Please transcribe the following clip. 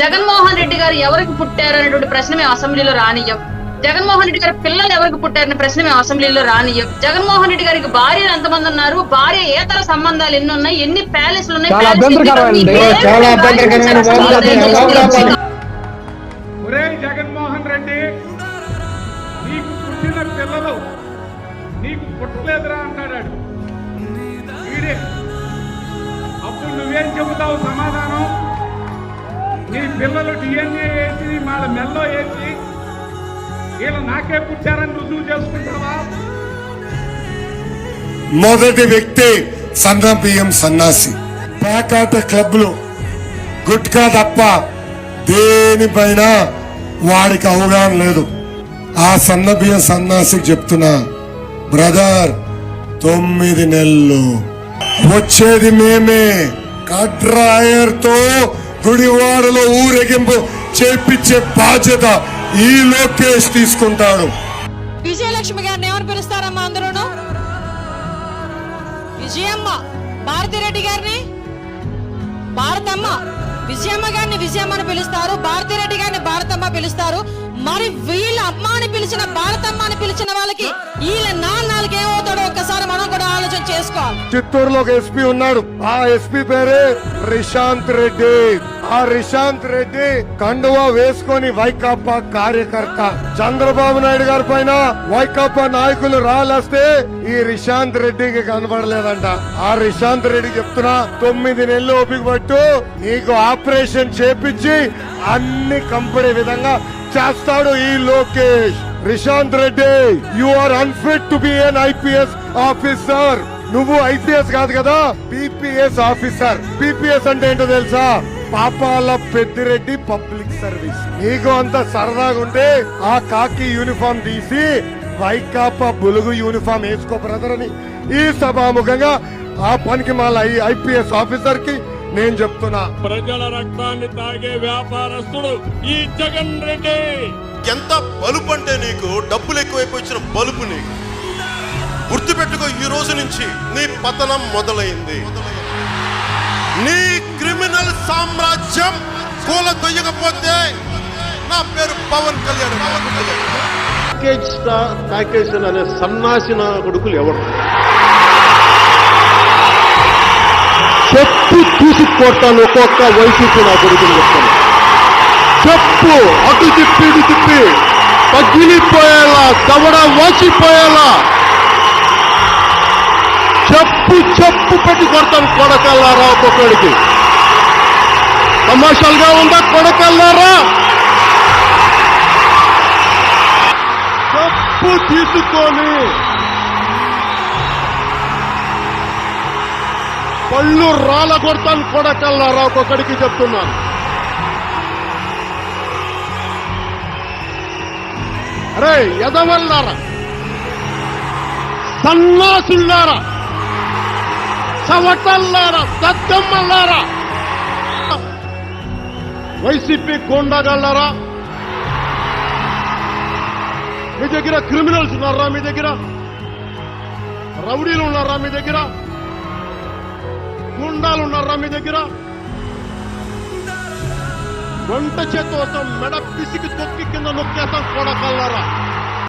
జగన్మోహన్ రెడ్డి గారు ఎవరికి పుట్టారు అనేటువంటి ప్రశ్న మేము అసెంబ్లీలో రానియ్యం. జగన్మోహన్ రెడ్డి గారి పిల్లలు ఎవరికి పుట్టారనే ప్రశ్న మేము అసెంబ్లీలో రానియ్యం. జగన్మోహన్ రెడ్డి గారికి భార్యలు ఎంతమంది ఉన్నారు? భార్య ఏతర సంబంధాలు ఎన్ని ఉన్నాయి? ఎన్ని ప్యాలెస్లు ఉన్నాయి? జగన్మోహన్ రెడ్డి నీకు పుట్టిన పిల్లలు నీకు పుట్టలేదురా అప్పుడు నువ్వేం చెబుతావు సమాధానం? పిల్లలు డిఎన్ఏ వేసి వాళ్ళ మెల్లో వేసి వీళ్ళు నాకే పుట్టారని రుజువు చేసుకుంటావా? మొదటి వ్యక్తి సంఘం బియ్యం సన్నాసి. ప్యాకాట క్లబ్లు గుట్కా తప్ప దేనిపైన వాడికి అవగాహన లేదు. ఆ సన్న బియ్యం సన్నాసికి చెప్తున్నా బ్రదర్ తొమ్మిది నెలలు. వచ్చేది మేమే. కట్ డ్రాయర్తో గుడివాడలో ఊరేగింపు చేపించే బాధ్యత ఈ లోకేష్ తీసుకుంటాడు. విజయలక్ష్మి గారిని ఎవరు పిలుస్తారమ్మా అందరూ విజయమ్మ. భారతిరెడ్డి గారిని? భారతమ్మ. విజయమ్మ గారిని విజయమ్మ అని పిలుస్తారు. భారతిరెడ్డి గారిని భారతమ్మ పిలుస్తారు. మరి వీళ్ళ అమ్మ అని పిలిచిన భారతమ్మ అని పిలిచిన వాళ్ళకి వీళ్ళ నాన్నలకి ఏమవుతాడో ఒక్కసారి మనం కూడా ఆలోచన చేసుకోవాలి చిత్తూరులో ఒక ఎస్పీ ఉన్నాడు. ఆ ఎస్పీ పేరే రిశాంత్ రెడ్డి. ఆ రిశాంత్ రెడ్డి కండువా వేసుకొని వైకాపా కార్యకర్త. చంద్రబాబు నాయుడు గారి పైన వైకాపా నాయకులు రాలేస్తే ఈ రిశాంత్ రెడ్డికి కనబడలేదంట. ఆ రిశాంత్ రెడ్డి చెప్తున్నా తొమ్మిది నెలలు ఓపిక పట్టు నీకు ఆపరేషన్ చేపించి అన్ని కంపెనీ విధంగా చేస్తాడు ఈ Lokesh. Rishanth Reddy you are unfit to be an IPS officer నువ్వు ఐపీఎస్ కాదు కదా పిపిఎస్ ఆఫీసర్ పిపిఎస్ అంటే ఏంటో తెలుసా? పాపాల పెద్దిరెడ్డి పబ్లిక్ సర్వీస్. నీకు అంత సరదాగా ఉంటే ఆ కాకి యూనిఫామ్ తీసి వైకాపా బులుగు యూనిఫామ్ వేసుకో బ్రదర్ అని. ఈ సభాముఖంగా ఆ పనికి మాల ఐపీఎస్ ఆఫీసర్కి నేను చెప్తున్నా. ప్రజల రక్తాన్ని తాగే వ్యాపారస్తుడు ఈ జగన్ రెడ్డి. ఎంత బలుపు అంటే నీకు? డబ్బులు ఎక్కువైపోయి వచ్చిన బలుపు నీకు. గుర్తుపెట్టుకో ఈ రోజు నుంచి నీ పతనం మొదలైంది. నీ క్రిమినల్ సామ్రాజ్యం కూల తొయ్యకపోతే నా పేరు Pawan Kalyan. Pawan Kalyan package star package అనే సన్నాసిన కొడుకులు ఎవరు? చెప్పు తీసుకొట్టాను ఒక్కొక్క వైసీపీ నా కొడుకులు చెప్తాను. చెప్పు అటు తిప్పి ఇటు తిప్పి. పగిలిపోయేలా దవడ వాచిపోయేలా. చెప్పు చెప్పు పెట్టి కొడతాం కొడకల్లారా ఒక్కొక్కడికి. కమర్షియల్గా ఉందా కొడకల్లారా? చెప్పు తీసుకొని. పళ్ళు రాళ్ళ కొడతాను కొడకల్లారా ఒక్కొక్కడికి చెప్తున్నాను. అరే ఎదవల్లారా సన్నాసుల్లారా. చవటల్లారా దద్దమ్మల్లారా వైసీపీ కొండగల్లారా మీ దగ్గర క్రిమినల్స్ ఉన్నారా మీ దగ్గర? రౌడీలు ఉన్నారా మీ దగ్గర? గుండాలు ఉన్నారా మీ దగ్గర? వంట చేత మెడ పిసికి తొక్కి కింద నొక్కేస్తాం కొడకల్లారా.